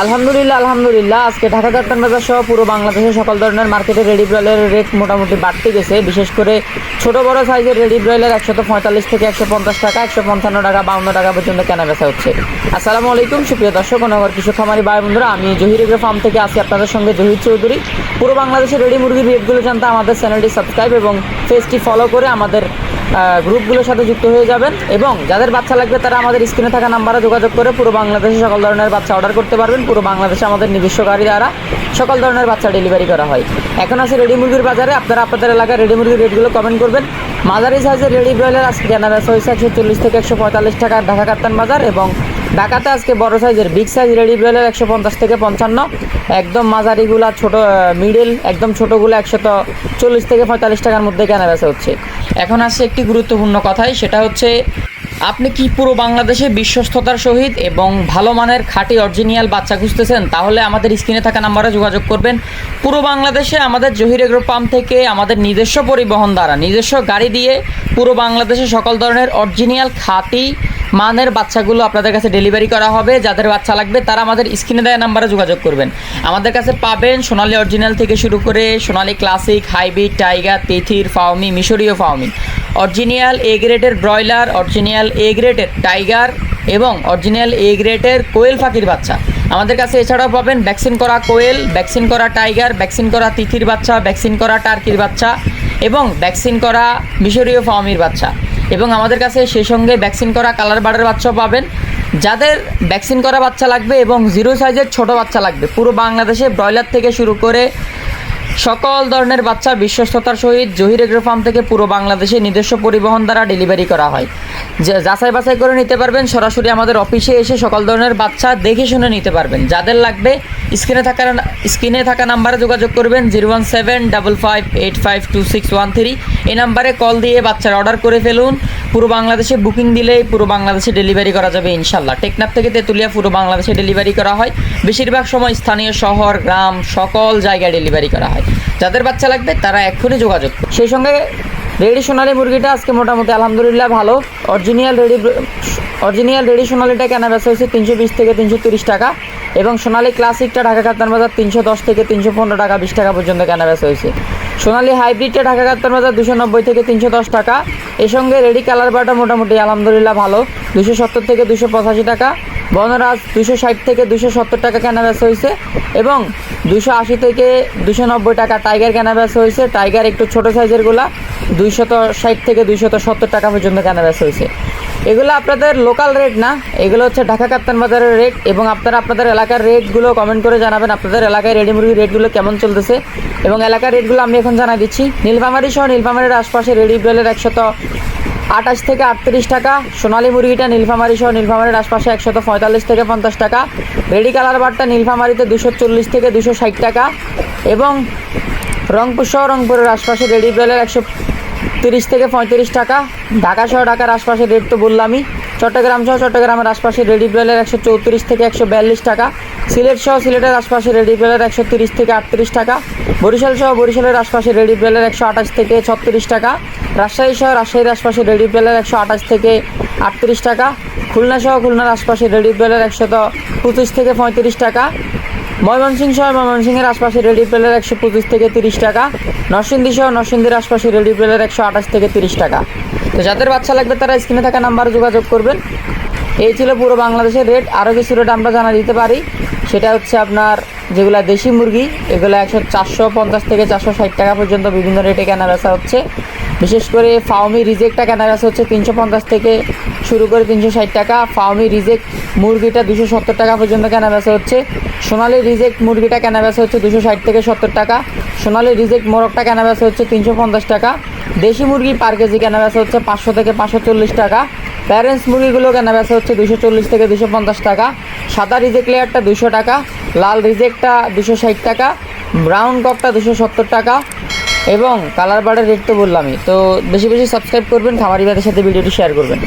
আলহামদুলিল্লাহ আলহামদুলিল্লাহ। আজকে ঢাকা কাপ্তান বাজার সহ পুরো বাংলাদেশে সকল ধরনের মার্কেটে রেডি ব্রয়লারের রেট মোটামুটি বাড়তে গেছে। বিশেষ করে ছোট বড় সাইজের রেডি ব্রয়লার একশত পঁয়তাল্লিশ থেকে একশো পঞ্চাশ টাকা একশো পঞ্চান্ন টাকা, বাউন্ন টাকা পর্যন্ত কেনা বেচা হচ্ছে। আসসালামু আলাইকুম, সুপ্রিয় দর্শক ও নগর কৃষক খামারি ভাই বন্ধুরা, আমি জহির ফার্ম থেকে আছি আপনাদের সঙ্গে জহির চৌধুরী। পুরো বাংলাদেশের রেডি মুরগির রেটগুলো জানতে আমাদের চ্যানেলটি সাবস্ক্রাইব এবং ফেসটি ফলো করে আমাদের গ্রুপগুলোর সাথে যুক্ত হয়ে যাবেন এবং যাদের বাচ্চা লাগবে তারা আমাদের স্ক্রিনে থাকা নাম্বারে যোগাযোগ করে পুরো বাংলাদেশে সকল ধরনের বাচ্চা অর্ডার করতে পারবেন। পুরো বাংলাদেশে আমাদের নিজস্ব গাড়ি দ্বারা সকল ধরনের বাচ্চা ডেলিভারি করা হয়। এখন আছে রেডি মুরগির বাজারে। আপনারা আপনাদের এলাকায় রেডি মুরগির রেটগুলো কমেন্ট করবেন। মাঝারি সাইজের রেডি ব্রয়লার আজকে বেচা হয়েছে একশো চল্লিশ থেকে একশো পঁয়তাল্লিশ টাকা ঢাকা কাপ্তান বাজার এবং ঢাকাতে আজকে বড় সাইজের বিগ সাইজ রেডি ব্রয়লার একশো পঞ্চাশ থেকে পঞ্চান্ন। একদম মাঝারিগুলা ছোট মিডল একদম ছোটোগুলো একশত চল্লিশ থেকে পঁয়তাল্লিশ টাকার মধ্যে কেনা বেচা হচ্ছে। এখন আসছে একটি গুরুত্বপূর্ণ কথাই, সেটা হচ্ছে, আপনি কি পুরো বাংলাদেশে বিশ্বস্ততার সহিত এবং ভালো মানের খাঁটি অরিজিনাল বাচ্চা খুঁজতেছেন? তাহলে আমাদের স্ক্রিনে থাকা নাম্বারে যোগাযোগ করবেন। পুরো বাংলাদেশে আমাদের জহির এগ্রো পাম্প থেকে আমাদের নিজস্ব পরিবহন দ্বারা, নিজস্ব গাড়ি দিয়ে পুরো বাংলাদেশে সকল ধরনের অরিজিনাল খাঁটি মানের বাচ্চাগুলো আপনাদের কাছে ডেলিভারি করা হবে, যাদের বাচ্চা লাগবে তারা আমাদের স্ক্রিনে দেওয়া নাম্বারে যোগাযোগ করবেন। আমাদের কাছে পাবেন সোনালী অরিজিনাল থেকে শুরু করে সোনালী ক্লাসিক হাইব্রিড, টাইগার, তেথির ফাউমি মিশরীয় ফাউমি অরিজিনাল এ গ্রেডের ব্রয়লার অরিজিনাল এ গ্রেডের টাইগার এবং অরিজিনাল এ গ্রেডের কোয়েল পাখির বাচ্চা। আমাদের কাছে এছাড়াও পাবেন ভ্যাকসিন করা কোয়েল ভ্যাকসিন করা টাইগার ভ্যাকসিন করা তিথির বাচ্চা ভ্যাকসিন করা টার্কির বাচ্চা এবং ভ্যাকসিন করা মিশরীয় ফাউমির বাচ্চা। এবং আমাদের কাছে সেই সঙ্গে ভ্যাকসিন করা কালার বার্ডের বাচ্চাও পাবেন। যাদের ভ্যাকসিন করা বাচ্চা লাগবে এবং জিরো সাইজের ছোট বাচ্চা লাগবে, পুরো বাংলাদেশে ব্রয়লার থেকে শুরু করে সকল ধরনের বাচ্চা বিশ্বস্ততার সহিত জহির এগ্রো ফার্ম থেকে পুরো বাংলাদেশে নিজস্ব পরিবহন দ্বারা ডেলিভারি করা হয়। যে যাচাই বাছাই করে নিতে পারবেন, সরাসরি আমাদের অফিসে এসে সকল ধরনের বাচ্চা দেখে শুনে নিতে পারবেন। যাদের লাগবে, স্ক্রিনে থাকা স্ক্রিনে থাকা নাম্বারে যোগাযোগ করবেন zero one seven double five eight five two six one three. এই নাম্বারে কল দিয়ে বাচ্চার অর্ডার করে ফেলুন। পুরো বাংলাদেশে বুকিং দিলেই পুরো বাংলাদেশে ডেলিভারি করা যাবে ইনশাল্লাহ। টেকনাফ থেকে তেঁতুলিয়া পুরো বাংলাদেশে ডেলিভারি করা হয়। বেশিরভাগ সময় স্থানীয় শহর, গ্রাম, সকল জায়গায় ডেলিভারি করা হয়। যাদের বাচ্চা লাগবে তারা এক্ষুনি যোগাযোগ। সেই সঙ্গে রেডি সোনালি মুরগিটা আজকে মোটামুটি আলহামদুলিল্লাহ ভালো। অরিজিনাল রেডি অরিজিনাল রেডি সোনালিটা কেনা বেচা হয়েছে তিনশো বিশ থেকে তিনশো তিরিশ টাকা। এবং সোনালি ক্লাসিকটা ঢাকা কাপ্তান বাজার তিনশো দশ থেকে তিনশো পনেরো টাকা, বিশ টাকা পর্যন্ত কেনা বেচা হয়েছে। সোনালি হাইব্রিডটা ঢাকা কাপ্তান বাজার দুশো নব্বই থেকে তিনশো দশ টাকা। এর সঙ্গে রেডি কালার বাটা মোটামুটি আলহামদুলিল্লাহ ভালো, দুশো সত্তর থেকে দুশো পঁচাশি টাকা। বনরাজ দুশো ষাট থেকে দুশো সত্তর টাকা কেনা বেচা হয়েছে এবং দুশো আশি থেকে দুশো নব্বই টাকা টাইগার কেনা বেচা হয়েছে। টাইগার একটু ছোটো সাইজেরগুলা দুইশত ষাট থেকে দুইশত সত্তর টাকা পর্যন্ত কেনা বেচা হয়েছে। এগুলো আপনাদের লোকাল রেট না, এগুলো হচ্ছে ঢাকা কাপ্তান বাজারের রেট এবং আপনারা আপনাদের এলাকার রেটগুলো কমেন্ট করে জানাবেন, আপনাদের এলাকায় রেডি মুরগির রেটগুলো কেমন চলতেছে এবং এলাকার রেটগুলো আমি এখন জানাই দিচ্ছি। নীলফামারি সহ নীলফামারির আশপাশে রেডি ব্রেলের একশত আঠাশ থেকে আটত্রিশ টাকা, সোনালী মুরগিটা নীলফামারি সহ নীলফামারির আশপাশে একশত পঁয়তাল্লিশ থেকে পঞ্চাশ টাকা রেডি কালার বারটা নীলফামারিতে দুশো চল্লিশ থেকে দুশো ষাট টাকা এবং রংপুর সহ রংপুরের আশপাশে রেডি ব্রেলের একশো তিরিশ থেকে পঁয়ত্রিশ টাকা। ঢাকা সহ ঢাকার আশপাশে রেট তো বললামই। চট্টগ্রাম সহ চট্টগ্রামের আশপাশে রেডি ব্রেলের একশো চৌত্রিশ থেকে একশো বিয়াল্লিশ টাকা। সিলেট সহ সিলেটের আশপাশে রেডি ব্রেলের একশো তিরিশ থেকে আটত্রিশ টাকা। বরিশাল সহ বরিশালের আশপাশে রেডি ব্রেলের একশো আঠাশ থেকে ছত্রিশ টাকা। রাজশাহী সহ রাজশাহীর আশপাশে রেডি ব্রেলের একশো আঠাশ থেকে আটত্রিশ টাকা। খুলনা সহ খুলনার আশপাশে রেডি ব্রেলের একশত পঁচিশ থেকে পঁয়ত্রিশ টাকা। ময়মনসিংহ সহ ময়মনসিংহের আশপাশে রেডি প্লেলের একশো পঁচিশ থেকে তিরিশ টাকা। নরসিংদী সহ নরসিংদীর আশপাশে রেডি প্লেলের একশো আঠাশ থেকে তিরিশ টাকা। তো যাদের বাচ্চা লাগবে তারা স্ক্রিনে থাকা নাম্বারে যোগাযোগ করবেন। এই ছিল পুরো বাংলাদেশের রেট। আরও কিছু রেট আমরা জানা দিতে পারি। সেটা হচ্ছে আপনার যেগুলো দেশি মুরগি, এগুলো একশো চারশো পঞ্চাশ থেকে চারশো ষাট টাকা পর্যন্ত বিভিন্ন রেটে কেনা বেচা হচ্ছে। বিশেষ করে ফাউমি রিজেক্টটা কেনা বেচা হচ্ছে তিনশো পঞ্চাশ থেকে শুরু করে তিনশো ষাট টাকা। ফাউমি রিজেক্ট মুরগিটা দুশো সত্তর টাকা পর্যন্ত কেনা বেচা হচ্ছে। সোনালি রিজেক্ট মুরগিটা কেনা বেচা হচ্ছে দুশো ষাট থেকে সত্তর টাকা। সোনালি রিজেক্ট মোরগটা কেনা বেচা হচ্ছে তিনশো পঞ্চাশ টাকা। দেশি মুরগি পার কেজি কেনা বেচা হচ্ছে পাঁচশো থেকে পাঁচশো চল্লিশ টাকা। প্যারেন্টস মুরগিগুলো কেনা বেচা হচ্ছে দুশো চল্লিশ থেকে দুশো পঞ্চাশ টাকা। সাদা রিজেক্ট লেয়ারটা দুশো টাকা, লাল রিজেক্টটা দুশো ষাট টাকা ব্রাউন কপটা দুশো সত্তর টাকা এবং কালার বার্ডের রেট তো বললামই। তো বেশি বেশি সাবস্ক্রাইব করবেন, খামারি ভাইদের সাথে ভিডিওটি শেয়ার করবেন।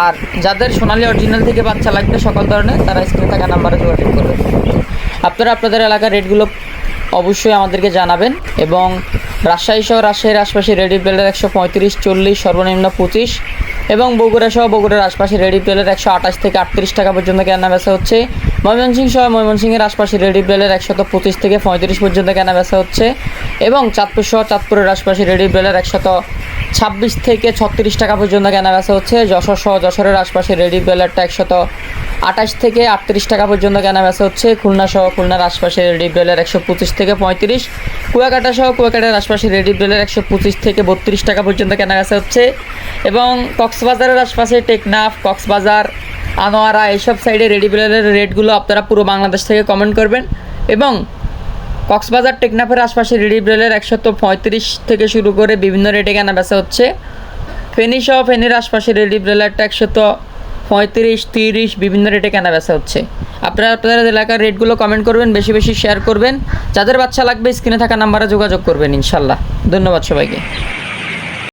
আর যাদের সোনালি অরিজিনাল থেকে বাচ্চা লাগবে সকল ধরনের, তারা স্ক্রিনে থাকা নাম্বারে যোগাযোগ করবেন আপনারা আপনাদের এলাকার রেটগুলো অবশ্যই আমাদেরকে জানাবেন এবং রাজশাহী সহ রাজশাহীর আশপাশে রেডি প্লেলের একশো পঁয়ত্রিশ, চল্লিশ, সর্বনিম্ন পঁচিশ এবং বগুড়া সহ বগুড়ার আশপাশে রেডি প্লেলের একশো আঠাশ থেকে আটত্রিশ টাকা পর্যন্ত কেনা বেচা হচ্ছে। ময়মনসিংহ সহ ময়মনসিংহের আশপাশে রেডি ব্রেলের একশত পঁচিশ থেকে পঁয়ত্রিশ পর্যন্ত কেনা বেচা হচ্ছে এবং চাঁদপুর সহ চাঁদপুরের আশপাশে রেডি ব্রেলের একশত ছাব্বিশ থেকে ছত্রিশ টাকা পর্যন্ত কেনা বেচা হচ্ছে। যশোর সহ যশোরের আশপাশে রেডি ব্রেলারটা একশত আঠাশ থেকে আটত্রিশ টাকা পর্যন্ত কেনা বেচা হচ্ছে। খুলনা সহ খুলনার আশপাশে রেডি ব্রেলের একশো পঁচিশ থেকে পঁয়ত্রিশ। কুয়াকাটা সহ কুয়াকাটার আশপাশে রেডি ব্রেলের একশো পঁচিশ থেকে বত্রিশ টাকা পর্যন্ত কেনা বেচা হচ্ছে। এবং কক্সবাজারের আশপাশে টেকনাফ, কক্সবাজার আনোয়ারা এইসব সাইডে রেডি ব্রেলের রেটগুলো আপনারা পুরো বাংলাদেশ থেকে কমেন্ট করবেন। এবং কক্সবাজার টেকনাফের আশপাশে রেডি ব্রেলের একশত পঁয়ত্রিশ থেকে শুরু করে বিভিন্ন রেটে কেনা বেচা হচ্ছে। ফেনী সহ ফেনীর আশপাশে রেডি ব্রেলারটা একশত পঁয়ত্রিশ, তিরিশ বিভিন্ন রেটে কেনা বেচা হচ্ছে। আপনারা আপনাদের এলাকার রেটগুলো কমেন্ট করবেন, বেশি বেশি শেয়ার করবেন। যাদের বাচ্চা লাগবে স্ক্রিনে থাকা নাম্বারে যোগাযোগ করবেন, ইনশাল্লাহ। ধন্যবাদ সবাইকে।